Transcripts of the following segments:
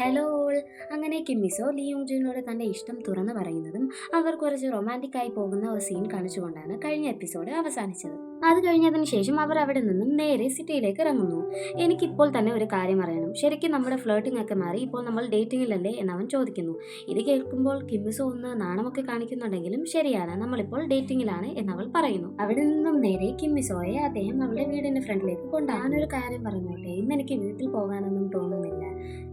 Hello അങ്ങനെ കിമ്മിസോ Leong ജുനോട് തന്റെ ഇഷ്ടം തുറന്നു പറയുന്നതും അവർ കുറച്ച് റൊമാന്റിക് ആയി പോകുന്ന ഒരു സീൻ കാണിച്ചുകൊണ്ടാണ് കഴിഞ്ഞ എപ്പിസോഡ് അവസാനിച്ചത്. അത് കഴിഞ്ഞതിന് ശേഷം അവർ അവിടെ നിന്നും നേരെ സിറ്റിയിലേക്ക് ഇറങ്ങുന്നു. എനിക്കിപ്പോൾ തന്നെ ഒരു കാര്യം അറിയണം. ശരിക്കും നമ്മുടെ ഫ്ലേട്ടിംഗ് ഒക്കെ മാറി ഇപ്പോൾ നമ്മൾ ഡേറ്റിങ്ങിലല്ലേ എന്നവൻ ചോദിക്കുന്നു. ഇത് കേൾക്കുമ്പോൾ കിമ്മിസോ ഒന്ന് നാണമൊക്കെ കാണിക്കുന്നുണ്ടെങ്കിലും ശരിയാണ് നമ്മളിപ്പോൾ ഡേറ്റിങ്ങിലാണ് എന്നവൾ പറയുന്നു. അവിടെ നിന്നും നേരെ കിമ്മിസോയെ അദ്ദേഹം അവളുടെ വീടിന്റെ ഫ്രണ്ടിലേക്ക് കൊണ്ടാണ് ഒരു കാര്യം പറഞ്ഞോട്ടെ? ഇന്ന് എനിക്ക് വീട്ടിൽ പോകാനൊന്നും തോന്നുന്നില്ല.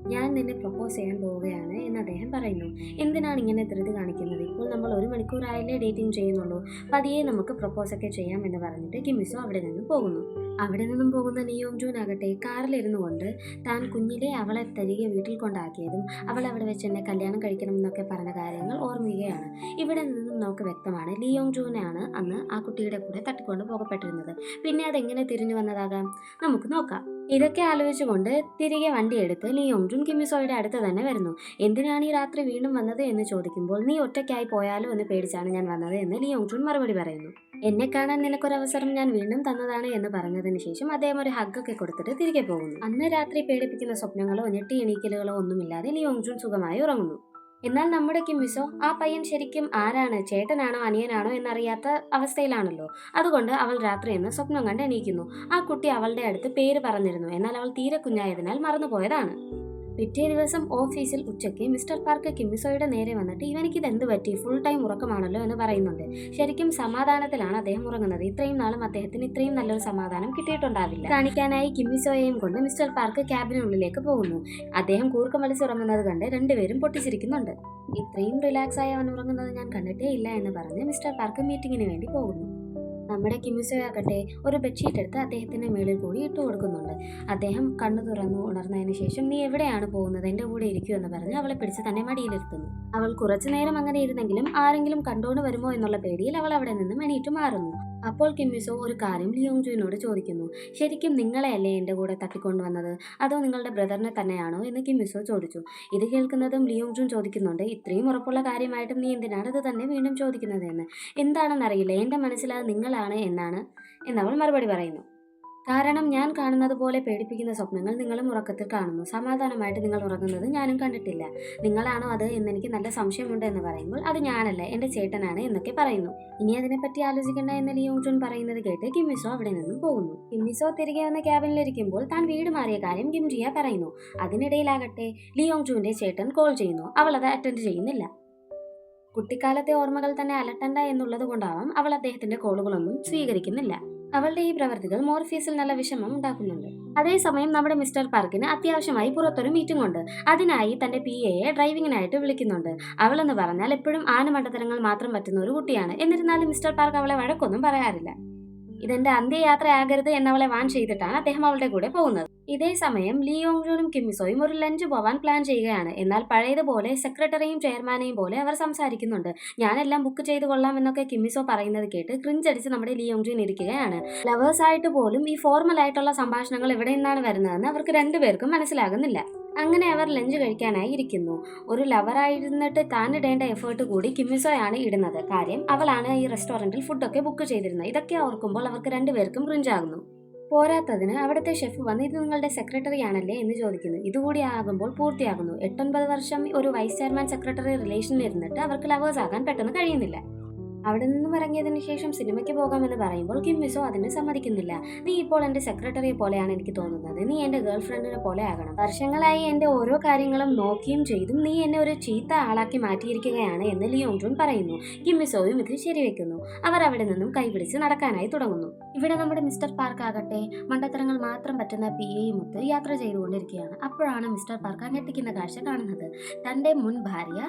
ഞാൻ നിന്നെ പ്രപ്പോസ് ചെയ്യാൻ പോവുകയാണ് എന്ന് അദ്ദേഹം പറയുന്നു. എന്തിനാണ് ഇങ്ങനെ ധൃതി കാണിക്കുന്നത്? ഇപ്പോൾ നമ്മൾ ഒരു മണിക്കൂറായാലേ ഡേറ്റിംഗ് ചെയ്യുന്നുള്ളൂ. പതിയെ നമുക്ക് പ്രപ്പോസൊക്കെ ചെയ്യാം എന്ന് പറഞ്ഞിട്ട് കിമിസോ അവിടെ നിന്ന് പോകുന്നു. അവിടെ നിന്നും പോകുന്ന ലിയോങ് ജൂൻ ആകട്ടെ കാറിലിരുന്നു കൊണ്ട് താൻ കുഞ്ഞിലെ അവളെ തിരികെ വീട്ടിൽ കൊണ്ടാക്കിയതും അവൾ അവിടെ വെച്ച് എന്നെ കല്യാണം കഴിക്കണം എന്നൊക്കെ പറഞ്ഞ കാര്യങ്ങൾ ഓർമ്മിക്കുകയാണ്. ഇവിടെ നിന്നും നമുക്ക് വ്യക്തമാണ് ലിയോങ് ജൂനാണ് അന്ന് ആ കുട്ടിയുടെ കൂടെ തട്ടിക്കൊണ്ട് പോകപ്പെട്ടിരുന്നത്. പിന്നെ അതെങ്ങനെ തിരിഞ്ഞു വന്നതാകാം? നമുക്ക് നോക്കാം. ഇതൊക്കെ ആലോചിച്ചുകൊണ്ട് തിരികെ വണ്ടിയെടുത്ത് നീ ജുൻ കിമിസോയുടെ അടുത്ത് തന്നെ വരുന്നു. എന്തിനാണ് ഈ രാത്രി വീണ്ടും വന്നത് എന്ന് ചോദിക്കുമ്പോൾ നീ ഒറ്റയ്ക്കായി പോയാലോ എന്ന് പേടിച്ചാണ് ഞാൻ വന്നത് എന്ന് ലീ ജുൻ മറുപടി പറയുന്നു. എന്നെ കാണാൻ നിനക്കൊരവസരം ഞാൻ വീണ്ടും തന്നതാണ് എന്ന് പറഞ്ഞതിന് ശേഷം അദ്ദേഹം ഒരു ഹഗ്ഗൊക്കെ കൊടുത്തിട്ട് തിരികെ പോകുന്നു. അന്ന് രാത്രി പേടിപ്പിക്കുന്ന സ്വപ്നങ്ങളോ ഞെട്ടി എണീക്കലുകളോ ഒന്നുമില്ലാതെ ലീ ജുൻ സുഖമായി ഉറങ്ങുന്നു. എന്നാൽ നമ്മുടെ കിമ്മിസോ ആ പയ്യൻ ശരിക്കും ആരാണ്? ചേട്ടനാണോ അനിയനാണോ എന്നറിയാത്ത അവസ്ഥയിലാണല്ലോ. അതുകൊണ്ട് അവൾ രാത്രി എന്ന് സ്വപ്നം കണ്ട് എണീക്കുന്നു. ആ കുട്ടി അവളുടെ അടുത്ത് പേര് പറഞ്ഞിരുന്നു. എന്നാൽ അവൾ തീരെ കുഞ്ഞായതിനാൽ മറന്നുപോയതാണ്. പിറ്റേ ദിവസം ഓഫീസിൽ ഉച്ചയ്ക്ക് മിസ്റ്റർ പാർക്ക് കിമ്മിസോയുടെ നേരെ വന്നിട്ട് ഇവനിക്ക് ഇതെന്ത് പറ്റി? ഫുൾ ടൈം ഉറക്കമാണല്ലോ എന്ന് പറയുന്നുണ്ട്. ശരിക്കും സമാധാനത്തിലാണ് അദ്ദേഹം ഉറങ്ങുന്നത്. ഇത്രയും നാളും അദ്ദേഹത്തിന് ഇത്രയും നല്ലൊരു സമാധാനം കിട്ടിയിട്ടുണ്ടാവില്ല. കാണിക്കാനായി കിമ്മിസോയെയും കൊണ്ട് മിസ്റ്റർ പാർക്ക് ക്യാബിനുള്ളിലേക്ക് പോകുന്നു. അദ്ദേഹം കൂർക്കം വലിച്ച് ഉറങ്ങുന്നത് കണ്ട് രണ്ടുപേരും പൊട്ടിച്ചിരിക്കുന്നുണ്ട്. ഇത്രയും റിലാക്സ് ആയി അവൻ ഉറങ്ങുന്നത് ഞാൻ കണ്ടിട്ടേ ഇല്ല എന്ന് പറഞ്ഞ് മിസ്റ്റർ പാർക്ക് മീറ്റിങ്ങിന് വേണ്ടി പോകുന്നു. നമ്മുടെ കിമിസയാകട്ടെ ഒരു ബെഡ്ഷീറ്റ് എടുത്ത് അദ്ദേഹത്തിന്റെ മേളിൽ കൂടി ഇട്ട് കൊടുക്കുന്നുണ്ട്. അദ്ദേഹം കണ്ണു തുറന്നു ഉണർന്നതിന് ശേഷം നീ എവിടെയാണ് പോകുന്നത്? എന്റെ കൂടെ ഇരിക്കൂ എന്ന് പറഞ്ഞ് അവളെ പിടിച്ച് തന്നെ മടിയിലിരുത്തുന്നു അവൾ കുറച്ചു നേരം അങ്ങനെ ഇരുന്നെങ്കിലും ആരെങ്കിലും കണ്ടോണ്ട് വരുമോ എന്നുള്ള പേടിയിൽ അവൾ അവിടെ നിന്ന് എണീറ്റ് മാറുന്നു. അപ്പോൾ കിമ്മിസോ ഒരു കാര്യം ലിയോങ് ജുവിനോട് ചോദിക്കുന്നു. ശരിക്കും നിങ്ങളെയല്ലേ എന്റെ കൂടെ തട്ടിക്കൊണ്ടുവന്നത്? അതോ നിങ്ങളുടെ ബ്രദറിനെ തന്നെയാണോ? എന്ന് കിമ്മിസോ ചോദിച്ചു. ഇത് കേൾക്കുന്നതും ലിയോങ് ജുൻ ചോദിക്കുന്നുണ്ട്. ഇത്രയും ഉറപ്പുള്ള കാര്യമായിട്ടും നീ എന്തിനാണ് ഇത് തന്നെ വീണ്ടും ചോദിക്കുന്നത് എന്ന് എന്താണെന്നറിയില്ല. എന്റെ മനസ്സിൽ അത് നിങ്ങളാണ് എന്നാണ് എന്നവൾ മറുപടി പറയുന്നു. കാരണം ഞാൻ കാണുന്നത് പോലെ പേടിപ്പിക്കുന്ന സ്വപ്നങ്ങൾ നിങ്ങളും ഉറക്കത്തിൽ കാണുന്നു. സമാധാനമായിട്ട് നിങ്ങൾ ഉറങ്ങുന്നത് ഞാനും കണ്ടിട്ടില്ല. നിങ്ങളാണോ അത് എന്നെനിക്ക് നല്ല സംശയമുണ്ട് എന്ന് പറയുമ്പോൾ അത് ഞാനല്ല എന്റെ ചേട്ടനാണ് എന്നൊക്കെ പറയുന്നു. ഇനി അതിനെപ്പറ്റി ആലോചിക്കേണ്ട എന്ന് ലിയോങ് ചുൻ പറയുന്നത് കേട്ട് കിമ്മിസോ അവിടെ നിന്നും പോകുന്നു. കിമ്മിസോ തിരികെ വന്ന ക്യാബിനിലിരിക്കുമ്പോൾ താൻ വീട് മാറിയ കാര്യം കിംജിയ പറയുന്നു. അതിനിടയിലാകട്ടെ ലിയോങ് ജുവിന്റെ ചേട്ടൻ കോൾ ചെയ്യുന്നു. അവൾ അത് അറ്റൻഡ് ചെയ്യുന്നില്ല. കുട്ടിക്കാലത്തെ ഓർമ്മകൾ തന്നെ അലട്ടണ്ട എന്നുള്ളത് കൊണ്ടാവാം അവൾ അദ്ദേഹത്തിന്റെ കോളുകളൊന്നും സ്വീകരിക്കുന്നില്ല. അവളുടെ ഈ പ്രവർത്തികൾ മോർഫീസിൽ നല്ല വിഷമം ഉണ്ടാക്കുന്നുണ്ട്. അതേസമയം നമ്മുടെ മിസ്റ്റർ പാർക്കിന് അത്യാവശ്യമായി പുറത്തൊരു മീറ്റിംഗ് ഉണ്ട്. അതിനായി തന്റെ പി എയെ ഡ്രൈവിങ്ങിനായിട്ട് വിളിക്കുന്നുണ്ട്. അവളെന്ന് പറഞ്ഞാൽ എപ്പോഴും ആനമണ്ടത്തരങ്ങൾ മാത്രം പറ്റുന്ന ഒരു കുട്ടിയാണ്. എന്നിരുന്നാലും മിസ്റ്റർ പാർക്ക് അവളെ വഴക്കൊന്നും പറയാറില്ല. ഇതെന്റെ അന്ത്യയാത്രയാകരുത് എന്നവളെ വാൻ ചെയ്തിട്ടാണ് അദ്ദേഹം അവളുടെ കൂടെ പോകുന്നത്. ഇതേ സമയം ലിയോങ് ജോനും കിമ്മിസോയും ഒരു ലഞ്ച് പോവാൻ പ്ലാൻ ചെയ്യുകയാണ്. എന്നാൽ പഴയതുപോലെ സെക്രട്ടറിയും ചെയർമാനെയും പോലെ അവർ സംസാരിക്കുന്നുണ്ട്. ഞാനെല്ലാം ബുക്ക് ചെയ്ത് കൊള്ളാം എന്നൊക്കെ കിമിസോ പറയുന്നത് കേട്ട് ക്രിഞ്ചടിച്ച് നമ്മുടെ ലിയോങ് ജോൻ ഇരിക്കുകയാണ്. ലവേഴ്സ് ആയിട്ട് പോലും ഈ ഫോർമൽ ആയിട്ടുള്ള സംഭാഷണങ്ങൾ എവിടെ നിന്നാണ് വരുന്നതെന്ന് അവർക്ക് രണ്ടുപേർക്കും മനസ്സിലാകുന്നില്ല. അങ്ങനെ അവർ ലഞ്ച് കഴിക്കാനായി ഇരിക്കുന്നു. ഒരു ലവറായിരുന്നിട്ട് താൻ ഇടേണ്ട എഫേർട്ട് കൂടി കിമ്മിസോയാണ് ഇടുന്നത്. കാര്യം അവളാണ് ഈ റെസ്റ്റോറന്റിൽ ഫുഡൊക്കെ ബുക്ക് ചെയ്തിരുന്നത്. ഇതൊക്കെ ഓർക്കുമ്പോൾ അവർക്ക് രണ്ടുപേർക്കും ക്രിഞ്ചാകുന്നു പോരാത്തതിന് അവിടുത്തെ ഷെഫ് വന്ന് ഇത് നിങ്ങളുടെ സെക്രട്ടറി ആണല്ലേ എന്ന് ചോദിക്കുന്നു. ഇതുകൂടി ആകുമ്പോൾ പൂർത്തിയാകുന്നു. എട്ടൊൻപത് വർഷം ഒരു വൈസ് ചെയർമാൻ സെക്രട്ടറി റിലേഷനിൽ ഇരുന്നിട്ട് അവർക്ക് ലവേഴ്സ് ആകാൻ പെട്ടെന്ന് കഴിയുന്നില്ല. അവിടെ നിന്നും ഇറങ്ങിയതിന് ശേഷം സിനിമയ്ക്ക് പോകാമെന്ന് പറയുമ്പോൾ കിമ്മിസോ അതിന് സമ്മതിക്കുന്നില്ല. നീ ഇപ്പോൾ എന്റെ സെക്രട്ടറിയെ പോലെയാണ് എനിക്ക് തോന്നുന്നത്. നീ എന്റെ ഗേൾ ഫ്രണ്ടിനെ പോലെ ആകണം. വർഷങ്ങളായി എന്റെ ഓരോ കാര്യങ്ങളും നോക്കിയും ചെയ്തും നീ എന്നെ ഒരു ചീത്ത ആളാക്കി മാറ്റിയിരിക്കുകയാണ് എന്ന് ലിയോങ് ജൂൺ പറയുന്നു. കിമ്മിസോയും ഇത് ശരിവെക്കുന്നു. അവർ അവിടെ നിന്നും കൈപിടിച്ച് നടക്കാനായി തുടങ്ങുന്നു. ഇവിടെ നമ്മുടെ മിസ്റ്റർ പാർക്ക് ആകട്ടെ. മണ്ടത്തരങ്ങൾ മാത്രം പറ്റുന്ന പി എയുമൊത്ത് യാത്ര ചെയ്തുകൊണ്ടിരിക്കുകയാണ്. അപ്പോഴാണ് മിസ്റ്റർ പാർക്ക് ഞെട്ടിക്കുന്ന കാഴ്ച കാണുന്നത്. തന്റെ മുൻ ഭാര്യ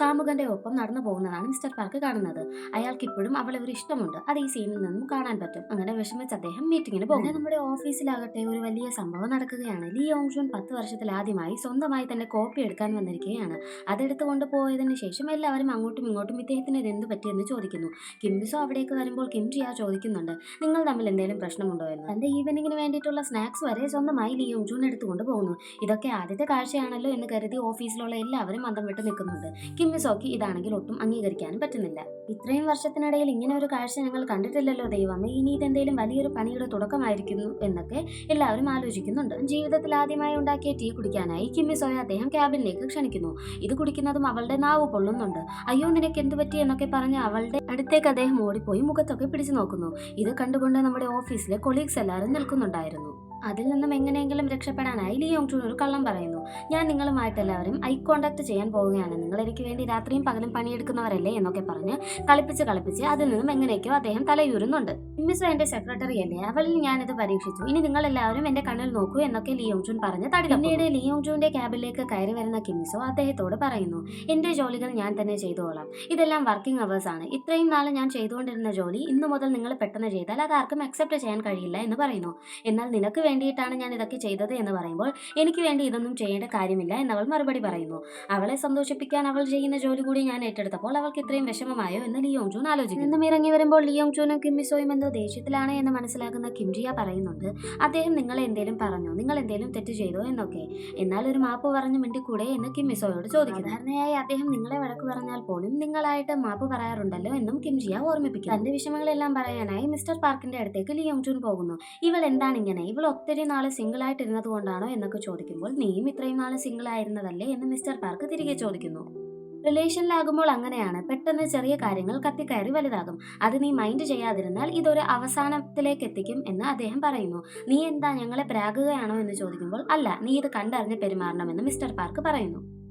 കാമുകന്റെ ഒപ്പം നടന്നു പോകുന്നതാണ് മിസ്റ്റർ പാർക്ക് കാണുന്നത്. അയാൾക്ക് ഇപ്പോഴും അവളെ ഒരു ഇഷ്ടമുണ്ട്. അത് ഈ സീനിൽ നിന്നും കാണാൻ പറ്റും. അങ്ങനെ വിഷമിച്ച് അദ്ദേഹം മീറ്റിങ്ങിന് പോകും. നമ്മുടെ ഓഫീസിലാകട്ടെ ഒരു വലിയ സംഭവം നടക്കുകയാണ്. ലീ ഓങ് ജൂൺ പത്ത് വർഷത്തിൽ ആദ്യമായി സ്വന്തമായി തന്നെ കോപ്പി എടുക്കാൻ വന്നിരിക്കുകയാണ്. അതെടുത്ത് കൊണ്ടുപോയതിന് ശേഷം എല്ലാവരും അങ്ങോട്ടും ഇങ്ങോട്ടും ഇദ്ദേഹത്തിന് ഇത് എന്ത് പറ്റിയെന്ന് ചോദിക്കുന്നു. കിംബിസോ അവിടേക്ക് വരുമ്പോൾ കിം ജിയ ചോദിക്കുന്നുണ്ട്. നിങ്ങൾ തമ്മിൽ എന്തെങ്കിലും പ്രശ്നമുണ്ടോ എന്ന്? തന്റെ ഈവനിങ്ങിന് വേണ്ടിയിട്ടുള്ള സ്നാക്സ് വരെ സ്വന്തമായി ലീ ഓങ് ജൂൺ എടുത്തുകൊണ്ട് പോകുന്നു. ഇതൊക്കെ ആദ്യത്തെ കാഴ്ചയാണല്ലോ എന്ന് കരുതി ഓഫീസിലുള്ള എല്ലാവരും മന്ദം വിട്ട് നിൽക്കുന്നുണ്ട്. കിംബിസോക്ക് ഇതാണെങ്കിൽ ഒട്ടും അംഗീകരിക്കാനും പറ്റുന്നില്ല. ഇത്രയും ഇത്രയും വർഷത്തിനിടയിൽ ഇങ്ങനെ ഒരു കാഴ്ച ഞങ്ങൾ കണ്ടിട്ടില്ലല്ലോ ദൈവമേ. ഇനി ഇതെന്തേലും വലിയൊരു പണിയുടെ തുടക്കമായിരിക്കുന്നു എന്നൊക്കെ എല്ലാവരും ആലോചിക്കുന്നുണ്ട്. ജീവിതത്തിൽ ആദ്യമായി ഉണ്ടാക്കിയ ടീ കുടിക്കാനായി കിമ്മി സോയ അദ്ദേഹം ക്യാബിനിലേക്ക് ക്ഷണിക്കുന്നു. ഇത് കുടിക്കുന്നതും അവളുടെ നാവ് പൊള്ളുന്നുണ്ട്. അയ്യോ നിനക്ക് എന്ത് പറ്റി എന്നൊക്കെ പറഞ്ഞ് അവളുടെ അടുത്തേക്ക് അദ്ദേഹം ഓടിപ്പോയി മുഖത്തൊക്കെ പിടിച്ചു നോക്കുന്നു. ഇത് കണ്ടുകൊണ്ട് നമ്മുടെ ഓഫീസിലെ കൊളീഗ്സ് എല്ലാവരും നിൽക്കുന്നുണ്ടായിരുന്നു. അതിൽ നിന്നും എങ്ങനെയെങ്കിലും രക്ഷപ്പെടാനായി ലിയോങ് ചൂൺ ഒരു കള്ളം പറയുന്നു. ഞാൻ നിങ്ങളുമായിട്ട് എല്ലാവരും ഐ കോണ്ടാക്ട് ചെയ്യാൻ പോവുകയാണ്. നിങ്ങൾ എനിക്ക് വേണ്ടി രാത്രിയും പകലും പണിയെടുക്കുന്നവരല്ലേ എന്നൊക്കെ പറഞ്ഞ് കളിപ്പിച്ച് കളിപ്പിച്ച് അതിൽ നിന്നും എങ്ങനെയൊക്കെയോ അദ്ദേഹം തലയൂരുന്നുണ്ട്. മിസ് എന്റെ സെക്രട്ടറി അല്ലേ? അവളിൽ ഞാനിത് പരീക്ഷിച്ചു. ഇനി നിങ്ങൾ എല്ലാവരും എന്റെ കണ്ണിൽ നോക്കൂ എന്നൊക്കെ ലിയോങ് ചൂൺ പറഞ്ഞ് തടി പിന്നീട് ലിയോങ് ചൂന്റെ ക്യാബിലേക്ക് കയറി വരുന്ന കിമിസോ അദ്ദേഹത്തോട് പറയുന്നു എന്റെ ജോലികൾ ഞാൻ തന്നെ ചെയ്തോളാം. ഇതെല്ലാം വർക്കിംഗ് അവേഴ്സ് ആണ്. ഇത്രയും നാൾ ഞാൻ ചെയ്തുകൊണ്ടിരുന്ന ജോലി ഇന്നു മുതൽ നിങ്ങൾ പെട്ടെന്ന് ചെയ്താൽ അത് ആർക്കും അക്സെപ്റ്റ് ചെയ്യാൻ കഴിയില്ല എന്ന് പറയുന്നു. എന്നാൽ നിനക്ക് വേണ്ടിയിട്ടാണ് ഞാൻ ഇതൊക്കെ ചെയ്തത് എന്ന് പറയുമ്പോൾ എനിക്ക് വേണ്ടി ഇതൊന്നും ചെയ്യേണ്ട കാര്യമില്ല എന്നവൾ മറുപടി പറയുന്നു. അവളെ സന്തോഷിപ്പിക്കാൻ അവൾ ചെയ്യുന്ന ജോലി കൂടി ഞാൻ ഏറ്റെടുത്തപ്പോൾ അവൾക്ക് ഇത്രയും വിഷമമായോ എന്ന് ലിയോങ് ചൂൺ ആലോചിക്കുന്നു. നിന്നും ഇറങ്ങി വരുമ്പോൾ ലിയോങ് ചൂനും കിമ്മിസോയും എന്തോ ദേഷ്യത്തിലാണ് എന്ന് മനസ്സിലാക്കുന്ന കിംജിയ പറയുന്നുണ്ട്. അദ്ദേഹം നിങ്ങളെ എന്തേലും പറഞ്ഞു? നിങ്ങൾ എന്തേലും തെറ്റ് ചെയ്തോ എന്നൊക്കെ. എന്നാൽ ഒരു മാപ്പ് പറഞ്ഞു മിണ്ടിക്കൂടെ എന്ന് കിമ്മിസോയോട് ചോദിക്കും സാധാരണയായി അദ്ദേഹം നിങ്ങളെ വഴക്ക് പറഞ്ഞാൽ പോലും നിങ്ങളായിട്ട് മാപ്പ് പറയാറുണ്ടല്ലോ എന്നും കിംജിയ ഓർമ്മിപ്പിക്കും തന്റെ വിഷമങ്ങളെല്ലാം പറയാനായി മിസ്റ്റർ പാർക്കിന്റെ അടുത്തേക്ക് ലിയോങ് ചൂൺ പോകുന്നു. ഇവൾ എന്താണ് ഇങ്ങനെ? ഇവൾ ഒത്തിരി നാൾ സിംഗിൾ ആയിട്ടിരുന്നത് കൊണ്ടാണോ എന്നൊക്കെ ചോദിക്കുമ്പോൾ നീയും ഇത്രയും നാൾ സിംഗിൾ ആയിരുന്നതല്ലേ എന്ന് മിസ്റ്റർ പാർക്ക് തിരികെ ചോദിക്കുന്നു. റിലേഷനിലാകുമ്പോൾ അങ്ങനെയാണ്. പെട്ടെന്ന് ചെറിയ കാര്യങ്ങൾ കത്തിക്കയറി വലുതാകും. അത് നീ മൈൻഡ് ചെയ്യാതിരുന്നാൽ ഇതൊരു അവസാനത്തിലേക്ക് എത്തിക്കും എന്ന് അദ്ദേഹം പറയുന്നു. നീ എന്താ ഞങ്ങളെ പ്രാകുകയാണോ? എന്ന് ചോദിക്കുമ്പോൾ അല്ല നീ ഇത് കണ്ടറിഞ്ഞ് പെരുമാറണമെന്ന് മിസ്റ്റർ പാർക്ക് പറയുന്നു.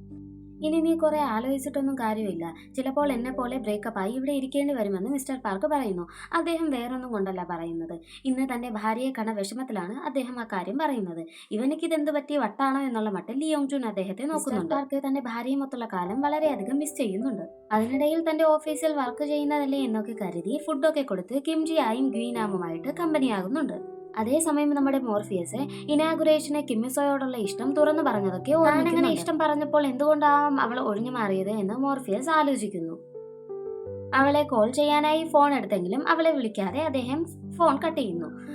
ഇനി നീ കുറെ ആലോചിച്ചിട്ടൊന്നും കാര്യമില്ല. ചിലപ്പോൾ എന്നെ പോലെ ബ്രേക്കപ്പ് ആയി ഇവിടെ ഇരിക്കേണ്ടി വരുമെന്ന് മിസ്റ്റർ പാർക്ക് പറയുന്നു. അദ്ദേഹം വേറൊന്നും കൊണ്ടല്ല പറയുന്നത്. ഇന്ന് തന്റെ ഭാര്യയെ കണ വിഷമത്തിലാണ് അദ്ദേഹം ആ കാര്യം പറയുന്നത്. ഇവനിക്ക് ഇതെന്ത് പറ്റിയ വട്ടാണോ എന്നുള്ള മട്ടിൽ ലിയോങ് ജൂൻ അദ്ദേഹത്തെ നോക്കുന്നുണ്ട്. പാർക്ക് തന്റെ ഭാര്യയുമൊത്തുള്ള കാലം വളരെയധികം മിസ് ചെയ്യുന്നുണ്ട്. അതിനിടയിൽ തന്റെ ഓഫീസിൽ വർക്ക് ചെയ്യുന്നതല്ലേ എന്നൊക്കെ കരുതി ഫുഡൊക്കെ കൊടുത്ത് കിംജിയായും ഗ്വീനാമുമായിട്ട് കമ്പനിയാകുന്നുണ്ട് അതേസമയം നമ്മുടെ മോർഫിയസ് ഇനാഗുറേഷനെ കിമ്മിസോയോടുള്ള ഇഷ്ടം തുറന്നു പറഞ്ഞതൊക്കെ അങ്ങനെ ഇഷ്ടം പറഞ്ഞപ്പോൾ എന്തുകൊണ്ടാവാം അവൾ ഒഴിഞ്ഞു മാറിയത് എന്ന് മോർഫിയസ് ആലോചിക്കുന്നു. അവളെ കോൾ ചെയ്യാനായി ഫോൺ എടുത്തെങ്കിലും അവളെ വിളിക്കാതെ അദ്ദേഹം ഫോൺ കട്ട് ചെയ്യുന്നു.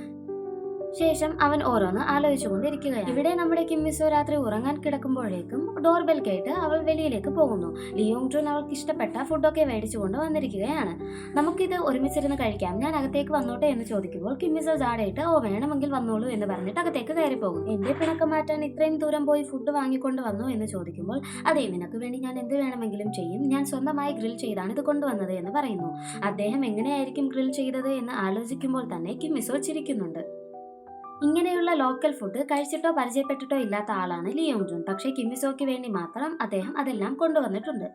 ശേഷം അവൻ ഓരോന്ന് ആലോചിച്ചുകൊണ്ടിരിക്കുകയാണ്. ഇവിടെ നമ്മുടെ കിമ്മിസോ രാത്രി ഉറങ്ങാൻ കിടക്കുമ്പോഴേക്കും ഡോർ ബെൽ കേട്ട് അവൾ വെളിയിലേക്ക് പോകുന്നു. ലിയോങ് ജൂൺ അവൾക്ക് ഇഷ്ടപ്പെട്ട ഫുഡൊക്കെ മേടിച്ചുകൊണ്ട് വന്നിരിക്കുകയാണ്. നമുക്കിത് ഒരുമിച്ചിരുന്ന് കഴിക്കാം. ഞാൻ അകത്തേക്ക് വന്നോട്ടെ എന്ന് ചോദിക്കുമ്പോൾ കിമ്മിസോ ജാടയിട്ട് ഓ വേണമെങ്കിൽ വന്നോളൂ എന്ന് പറഞ്ഞിട്ട് അകത്തേക്ക് കയറി പോകും എന്റെ പിണക്കം മാറ്റാൻ ഇത്രയും ദൂരം പോയി ഫുഡ് വാങ്ങിക്കൊണ്ട് വന്നു എന്ന് ചോദിക്കുമ്പോൾ അതെ നിനക്ക് വേണ്ടി ഞാൻ എന്ത് വേണമെങ്കിലും ചെയ്യും. ഞാൻ സ്വന്തമായി ഗ്രിൽ ചെയ്താണ് ഇത് കൊണ്ടുവന്നത് എന്ന് പറയുന്നു. അദ്ദേഹം എങ്ങനെയായിരിക്കും ഗ്രിൽ ചെയ്തത് എന്ന് ആലോചിക്കുമ്പോൾ തന്നെ കിമ്മിസോ ചിരിക്കുന്നുണ്ട്. ഇങ്ങനെയുള്ള ലോക്കൽ ഫുഡ് കഴിച്ചിട്ടോ പരിചയപ്പെട്ടിട്ടോ ഇല്ലാത്ത ആളാണ് ലിയോങ് ജുൻ പക്ഷേ കിമ്മിസോയ്ക്ക് വേണ്ടി മാത്രം അദ്ദേഹം അതെല്ലാം കൊണ്ടുവന്നിട്ടുണ്ട്.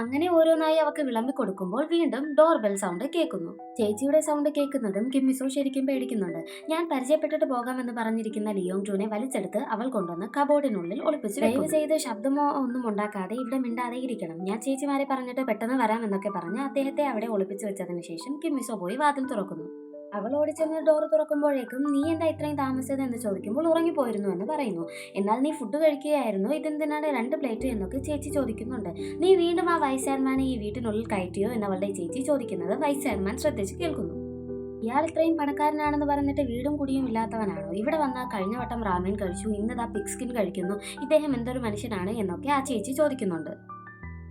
അങ്ങനെ ഓരോന്നായി അവക്ക് വിളമ്പി കൊടുക്കുമ്പോൾ വീണ്ടും ഡോർ ബെൽ സൗണ്ട് കേൾക്കുന്നു. ചേച്ചിയുടെ സൗണ്ട് കേൾക്കുന്നതും കിമ്മിസോ ശരിക്കും പേടിക്കുന്നുണ്ട്. ഞാൻ പരിചയപ്പെട്ടിട്ട് പോകാമെന്ന് പറഞ്ഞിരിക്കുന്ന ലിയോങ് ജൂനെ വലിച്ചെടുത്ത് അവൾ കൊണ്ടുവന്ന് കബോർഡിനുള്ളിൽ ഒളിപ്പിച്ചു ദയവ് ചെയ്ത് ശബ്ദമോ ഒന്നും ഉണ്ടാക്കാതെ ഇവിടെ മിണ്ടാതെ ഇരിക്കണം. ഞാൻ ചേച്ചിമാരെ പറഞ്ഞിട്ട് പെട്ടെന്ന് വരാമെന്നൊക്കെ പറഞ്ഞ് അദ്ദേഹത്തെ അവിടെ ഒളിപ്പിച്ചു വെച്ചതിന് ശേഷം കിമ്മിസോ പോയി വാതിൽ തുറക്കുന്നു. അവൾ ഓടിച്ചെന്ന് ഡോർ തുറക്കുമ്പോഴേക്കും നീ എന്താ ഇത്രയും താമസിച്ചത് എന്ന് ചോദിക്കുമ്പോൾ ഉറങ്ങിപ്പോയിരുന്നു എന്ന് പറയുന്നു. എന്നാൽ നീ ഫുഡ് കഴിക്കുകയായിരുന്നു. ഇതെന്തിനാണ് രണ്ട് പ്ലേറ്റ് എന്നൊക്കെ ചേച്ചി ചോദിക്കുന്നുണ്ട്. നീ വീണ്ടും ആ വൈസ് ചെയർമാനെ ഈ വീട്ടിനുള്ളിൽ കയറ്റിയോ? എന്നവളുടെ ചേച്ചി ചോദിക്കുന്നത് വൈസ് ചെയർമാൻ ശ്രദ്ധിച്ച് കേൾക്കുന്നു. ഇയാൾ ഇത്രയും പണക്കാരനാണെന്ന് പറഞ്ഞിട്ട് വീടും കുടിയും ഇല്ലാത്തവനാണോ? ഇവിടെ വന്നാൽ കഴിഞ്ഞ വട്ടം റാമൻ കഴിച്ചു. ഇന്നതാ പിഗ് സ്കിൻ കഴിക്കുന്നു. ഇദ്ദേഹം എന്തൊരു മനുഷ്യനാണ്? എന്നൊക്കെ ആ ചേച്ചി ചോദിക്കുന്നുണ്ട്.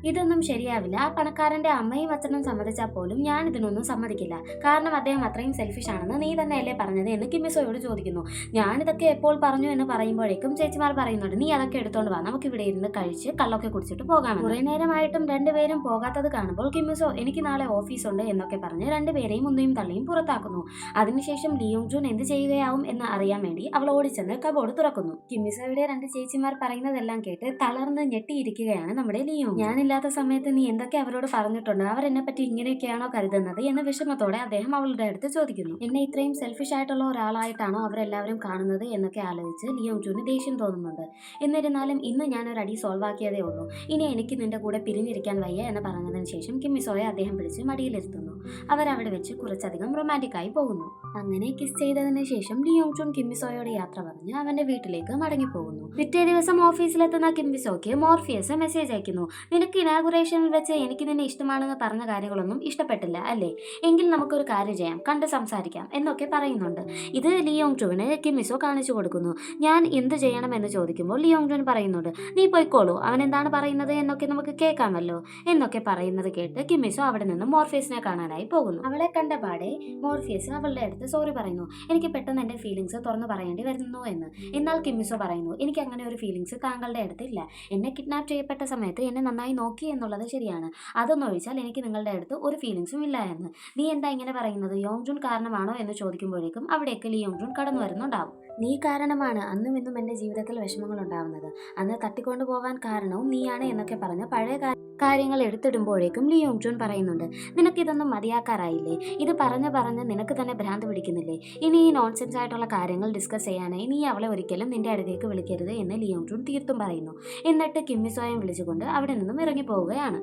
ഇതൊന്നും ശരിയാവില്ല. ആ പണക്കാരന്റെ അമ്മയും അച്ഛനും സമ്മതിച്ചാൽ പോലും ഞാൻ ഇതിനൊന്നും സമ്മതിക്കില്ല. കാരണം അദ്ദേഹം അത്രയും സെൽഫിഷ് ആണെന്ന് നീ തന്നെയല്ലേ പറഞ്ഞത് എന്ന് കിമ്മിസോയോട് ചോദിക്കുന്നു. ഞാനിതൊക്കെ എപ്പോൾ പറഞ്ഞു എന്ന് പറയുമ്പോഴേക്കും ചേച്ചിമാർ പറയുന്നുണ്ട് നീ അതൊക്കെ എടുത്തോണ്ട് വാ നമുക്ക് ഇവിടെ ഇരുന്ന് കഴിച്ച് കള്ളൊക്കെ കുടിച്ചിട്ട് പോകാം കുറേ നേരമായിട്ടും രണ്ടുപേരും പോകാത്തത് കാണുമ്പോൾ കിമ്മിസോ എനിക്ക് നാളെ ഓഫീസുണ്ട് എന്നൊക്കെ പറഞ്ഞ് രണ്ടുപേരെയും ഒന്നേയും തള്ളിയും പുറത്താക്കുന്നു. അതിനുശേഷം ലിയോങ് ജൂൺ എന്ത് ചെയ്യുകയാവും എന്ന് അറിയാൻ വേണ്ടി അവൾ ഓടിച്ചെന്ന് കബോർഡ് തുറക്കുന്നു. കിമ്മിസോയുടെ രണ്ട് ചേച്ചിമാർ പറയുന്നതെല്ലാം കേട്ട് തളർന്ന് ഞെട്ടിയിരിക്കുകയാണ് നമ്മുടെ ലിയോങ് ഞാനില്ലാത്ത സമയത്ത് നീ എന്തൊക്കെ അവരോട് പറഞ്ഞിട്ടുണ്ട്? അവർ എന്നെ പറ്റി ഇങ്ങനെയൊക്കെയാണോ കരുതുന്നത്? എന്ന വിഷമത്തോടെ അദ്ദേഹം അവളുടെ അടുത്ത് ചോദിക്കുന്നു. എന്നെ ഇത്രയും സെൽഫിഷ് ആയിട്ടുള്ള ഒരാളായിട്ടാണോ അവരെല്ലാവരും കാണുന്നത്? എന്നൊക്കെ ആലോചിച്ച് ലിയോങ് ജൂന് ദേഷ്യം തോന്നുന്നുണ്ട്. എന്നിരുന്നാലും ഇന്ന് ഞാൻ ഒരു അടി സോൾവ് ആക്കിയതേ ഉള്ളൂ. ഇനി എനിക്ക് നിന്റെ കൂടെ പിരിഞ്ഞിരിക്കാൻ വയ്യ എന്ന് പറഞ്ഞതിന് ശേഷം കിമ്മിസോയെ അദ്ദേഹം പിടിച്ച് മടിയിലിരുത്തുന്നു. അവരവിടെ വെച്ച് കുറച്ചധികം റൊമാന്റിക് ആയി പോകുന്നു. അങ്ങനെ കിസ് ചെയ്തതിന് ശേഷം ലിയോങ് ചുൻ കിമ്മിസോയോട് യാത്ര പറഞ്ഞ് അവന്റെ വീട്ടിലേക്ക് മടങ്ങിപ്പോകുന്നു. പിറ്റേ ദിവസം ഓഫീസിലെത്തുന്ന കിമ്മിസോയ്ക്ക് മോർഫിയസ് മെസ്സേജ് അയക്കുന്നു. നിനക്ക് ഇനാഗുറേഷനിൽ വെച്ച് എനിക്ക് നിന്നെ ഇഷ്ടമാണെന്ന് പറഞ്ഞ കാര്യങ്ങളൊന്നും ഇഷ്ടപ്പെട്ടില്ല അല്ലേ? എങ്കിൽ നമുക്കൊരു കാര്യം ചെയ്യാം കണ്ട് സംസാരിക്കാം എന്നൊക്കെ പറയുന്നുണ്ട്. ഇത് ലിയോങ് ടുവിന് കിമിസോ കാണിച്ചു കൊടുക്കുന്നു. ഞാൻ എന്ത് ചെയ്യണം എന്ന് ചോദിക്കുമ്പോൾ ലിയോങ് ടുവിൻ പറയുന്നുണ്ട് നീ പോയിക്കോളൂ അവൻ എന്താണ് പറയുന്നത് എന്നൊക്കെ നമുക്ക് കേൾക്കാമല്ലോ എന്നൊക്കെ പറയുന്നത് കേട്ട് കിമിസോ അവിടെ നിന്ന് മോർഫിയസിനെ കാണാനായി പോകുന്നു. അവളെ കണ്ട പാടെ മോർഫിയസ് അവളുടെ അടുത്ത് സോറി പറയുന്നു. എനിക്ക് പെട്ടെന്ന് എന്റെ ഫീലിങ്സ് തുറന്നു പറയേണ്ടി വരുന്നു എന്ന്. എന്നാൽ കിമിസോ പറയുന്നു എനിക്ക് അങ്ങനെ ഒരു ഫീലിങ്സ് താങ്കളുടെ അടുത്തില്ല എന്നെ കിഡ്നാപ്പ് ചെയ്യപ്പെട്ട സമയത്ത് എന്നെ നന്നായി നോക്കി എന്നുള്ളത് ശരിയാണ്. അതൊന്നൊഴിച്ചാൽ എനിക്ക് നിങ്ങളുടെ അടുത്ത് ഒരു ഫീലിങ്സും ഇല്ല എന്ന് നീ എന്താ ഇങ്ങനെ പറയുന്നത്? യോങ് യോങ്ജുൻ കാരണമാണോ എന്ന് ചോദിക്കുമ്പോഴേക്കും അവിടേക്ക് ലിയോങ്ജുൻ കടന്നു വരുന്നുണ്ടാവും. നീ കാരണമാണ് അന്നും ഇന്നും എന്റെ ജീവിതത്തിൽ വിഷമങ്ങൾ ഉണ്ടാവുന്നത് അന്ന് തട്ടിക്കൊണ്ടു പോവാൻ കാരണവും നീയാണ് എന്നൊക്കെ പറഞ്ഞ് പഴയ കാര്യങ്ങൾ എടുത്തിടുമ്പോഴേക്കും ലിയോങ് ജോൺ പറയുന്നുണ്ട് നിനക്കിതൊന്നും മതിയാക്കാറായില്ലേ? ഇത് പറഞ്ഞ് പറഞ്ഞ് നിനക്ക് തന്നെ ഭ്രാന്ത് പിടിക്കുന്നില്ലേ? ഇനി ഈ നോൺസെൻസ് ആയിട്ടുള്ള കാര്യങ്ങൾ ഡിസ്കസ് ചെയ്യാനായി നീ അവളെ ഒരിക്കലും നിന്റെ അടുത്തേക്ക് വിളിക്കരുത് എന്ന് ലിയോങ് ജോൺ തീർത്തും പറയുന്നു. എന്നിട്ട് കിമ്മിസോയം വിളിച്ചുകൊണ്ട് അവിടെ നിന്നും ഇറങ്ങി പോവുകയാണ്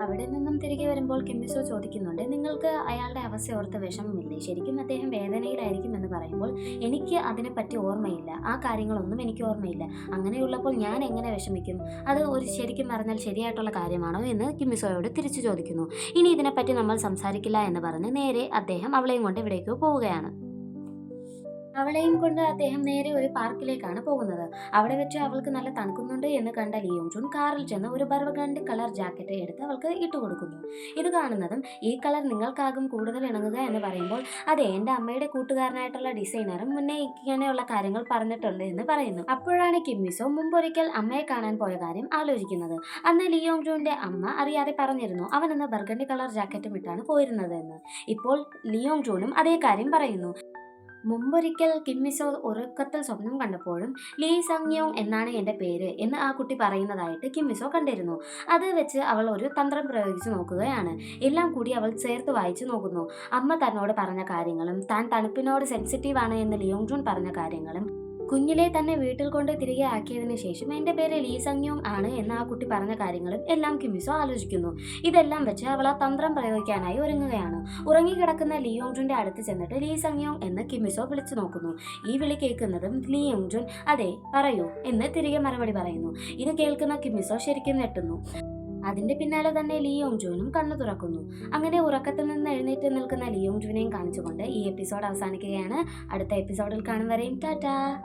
അവിടെ നിന്നും തിരികെ വരുമ്പോൾ കെമ്മിസോ ചോദിക്കുന്നുണ്ട് നിങ്ങൾക്ക് അയാളുടെ അവസ്ഥ ഓർത്ത് വിഷമമില്ലേ? ശരിക്കും അദ്ദേഹം വേദനയിലായിരിക്കും എന്ന് പറയുമ്പോൾ എനിക്ക് അതിനെപ്പറ്റി ഓർമ്മയില്ല. ആ കാര്യങ്ങളൊന്നും എനിക്ക് ഓർമ്മയില്ല. അങ്ങനെയുള്ളപ്പോൾ ഞാൻ എങ്ങനെ വിഷമിക്കും? അത് ഒരു ശരിക്കും പറഞ്ഞാൽ ശരിയായിട്ടുള്ള കാര്യമാണോ? എന്ന് കിമ്മിസോയോട് തിരിച്ചു ചോദിക്കുന്നു. ഇനി ഇതിനെപ്പറ്റി നമ്മൾ സംസാരിക്കില്ല എന്ന് പറഞ്ഞ് നേരെ അദ്ദേഹം അവളെയും കൊണ്ട് ഇവിടേക്ക് പോവുകയാണ്. അവളെയും കൊണ്ട് അദ്ദേഹം നേരെ ഒരു പാർക്കിലേക്കാണ് പോകുന്നത്. അവിടെ വെച്ച് അവൾക്ക് നല്ല തണുക്കുന്നുണ്ട് എന്ന് കണ്ട ലിയോങ് ജുൻ കാറിൽ ചെന്ന് ഒരു ബർവഗണ്ട് കളർ ജാക്കറ്റ് എടുത്ത് അവൾക്ക് ഇട്ടുകൊടുക്കുന്നു ഇത് കാണുന്നതും ഈ കളർ നിങ്ങൾക്കാകും കൂടുതൽ ഇണങ്ങുക എന്ന് പറയുമ്പോൾ അതെ എന്റെ അമ്മയുടെ കൂട്ടുകാരനായിട്ടുള്ള ഡിസൈനറും മുന്നേ ഇങ്ങനെയുള്ള കാര്യങ്ങൾ പറഞ്ഞിട്ടുണ്ട് എന്ന് പറയുന്നു. അപ്പോഴാണ് കിമ്മിസോ മുമ്പൊരിക്കൽ അമ്മയെ കാണാൻ പോയ കാര്യം ആലോചിക്കുന്നത്. അന്ന് ലിയോങ് ജുവിന്റെ അമ്മ അറിയാതെ പറഞ്ഞിരുന്നു അവൻ ഇന്ന് ബർഗണ്ടി കളർ ജാക്കറ്റും ഇട്ടാണ് പോയിരുന്നത് എന്ന് ഇപ്പോൾ ലിയോങ് ജോനും അതേ കാര്യം പറയുന്നു. മുമ്പൊരിക്കൽ കിമ്മിസോ ഉറക്കത്തിൽ സ്വപ്നം കണ്ടപ്പോഴും ലീ സംഗ്യോങ് എന്നാണ് എന്റെ പേര് എന്ന് ആ കുട്ടി പറയുന്നതായിട്ട് കിമ്മിസോ കണ്ടിരുന്നു. അത് വെച്ച് അവൾ ഒരു തന്ത്രം പ്രയോഗിച്ചു നോക്കുകയാണ്. എല്ലാം കൂടി അവൾ ചേർത്ത് വായിച്ചു നോക്കുന്നു. അമ്മ തന്നോട് പറഞ്ഞ കാര്യങ്ങളും താൻ തണുപ്പിനോട് സെൻസിറ്റീവ് ആണ് എന്ന് ലിയോങ് ജൂൺ പറഞ്ഞ കാര്യങ്ങളും കുഞ്ഞിലെ തന്നെ വീട്ടിൽ കൊണ്ട് തിരികെ ആക്കിയതിനു ശേഷം എന്റെ പേര് ലീ സംഗ്യോങ് ആണ് എന്ന് ആ കുട്ടി പറഞ്ഞ കാര്യങ്ങളും എല്ലാം കിമിസോ ആലോചിക്കുന്നു. ഇതെല്ലാം വെച്ച് അവൾ ആ തന്ത്രം പ്രയോഗിക്കാനായി ഒരുങ്ങുകയാണ്. ഉറങ്ങിക്കിടക്കുന്ന ലിയോങ്ജുന്റെ അടുത്ത് ചെന്നിട്ട് ലീ സംഗ്യോങ് എന്ന് കിമിസോ വിളിച്ചു നോക്കുന്നു. ഈ വിളി കേൾക്കുന്നതും ലിയോങ്ജുൻ അതെ പറയൂ എന്ന് തിരികെ മറുപടി പറയുന്നു. ഇത് കേൾക്കുന്ന കിമിസോ ശരിക്കും ഞെട്ടുന്നു. അതിന്റെ പിന്നാലെ തന്നെ ലിയോങ് ജോനും കണ്ണു തുറക്കുന്നു. അങ്ങനെ ഉറക്കത്തിൽ നിന്ന് എഴുന്നേറ്റ് നിൽക്കുന്ന ലിയോങ് ജുവിനെയും കാണിച്ചുകൊണ്ട് ഈ എപ്പിസോഡ് അവസാനിക്കുകയാണ്. അടുത്ത എപ്പിസോഡിൽ കാണും വരെയും. ടാറ്റാ!